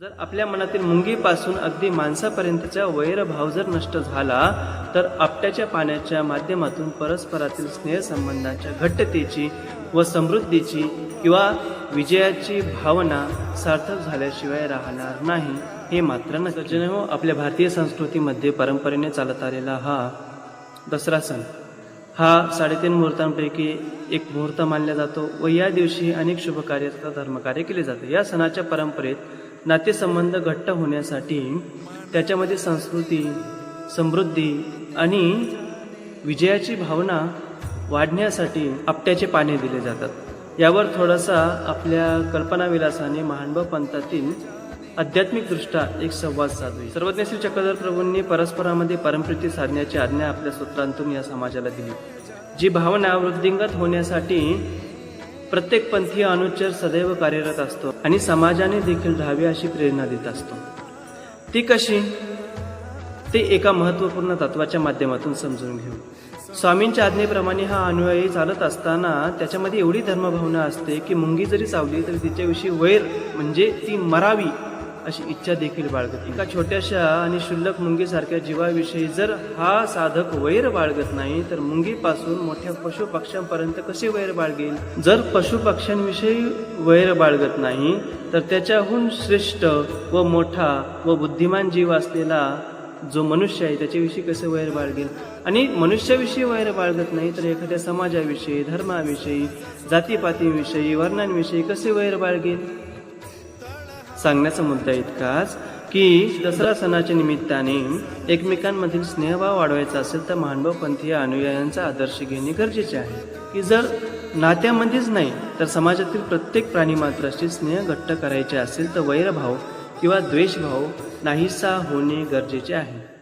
जर आपल्या मनातील मुंगीपासून अगदी माणसापर्यंतचा वैरभाव जर नष्ट झाला तर आपट्याच्या पाण्याच्या माध्यमातून परस्परातील स्नेहसंबंधाच्या घट्टतेची व समृद्धीची किंवा विजयाची भावना सार्थक झाल्याशिवाय राहणार नाही हे मात्र न हो आपल्या भारतीय संस्कृतीमध्ये परंपरेने चालत आलेला हा दसरा सण. हा साडेतीन मुहूर्तांपैकी एक मुहूर्त मानला जातो व या दिवशी अनेक शुभकार्य तथा धर्मकार्य केले जाते. या सणाच्या परंपरेत नातेसंबंध घट्ट होण्यासाठी त्याच्यामध्ये संस्कृती समृद्धी आणि विजयाची भावना वाढण्यासाठी आपट्याचे पाने दिले जातात. यावर थोडासा आपल्या कल्पनाविलासाने महानभ पंथातील आध्यात्मिकदृष्ट्या एक संवाद साधू सर्वज्ञ श्री चक्रधर प्रभूंनी परस्परामध्ये परमप्रीती साधण्याची आज्ञा आपल्या सूत्रांतून या समाजाला दिली. जी भावना वृद्धिंगत होण्यासाठी प्रत्येक पंथीय अनुच्चर सदैव कार्यरत असतो आणि समाजाने देखील राहावी अशी प्रेरणा देत असतो. ती कशी? ते एका महत्त्वपूर्ण तत्वाच्या माध्यमातून समजून घेऊ. स्वामींच्या आज्ञेप्रमाणे हा अनुयायी चालत असताना त्याच्यामध्ये एवढी धर्मभावना असते की मुंगी जरी चावली तरी तिच्याविषयी वैर म्हणजे ती मरावी अशी इच्छा देखील बाळगत एका छोट्याशा आणि शुल्लक मुंगीसारख्या जीवाविषयी जर हा साधक वैर बाळगत नाही तर मुंगीपासून मोठ्या पशु पक्ष्यांपर्यंत कसे वैर बाळगेल? जर पशु पक्ष्यांविषयी वैर बाळगत नाही तर त्याच्याहून श्रेष्ठ व मोठा व बुद्धिमान जीव असलेला जो मनुष्य आहे त्याच्याविषयी कसे वैर बाळगेल? आणि मनुष्याविषयी वैर बाळगत नाही तर एखाद्या समाजाविषयी धर्माविषयी जातीपातीविषयी वर्णांविषयी कसे वैर बाळगेल? सांगण्याचा मुद्दा इतकाच की दसरा सणाच्या निमित्ताने एकमेकांमधील स्नेहभाव वाढवायचा असेल तर महानभाव पंथीय अनुयायांचा आदर्श घेणे गरजेचे आहे. की जर नात्यामध्येच नाही तर समाजातील प्रत्येक प्राणी मात्राशी स्नेह घट्ट करायचे असेल तर वैरभाव किंवा द्वेषभाव नाहीसा होणे गरजेचे आहे.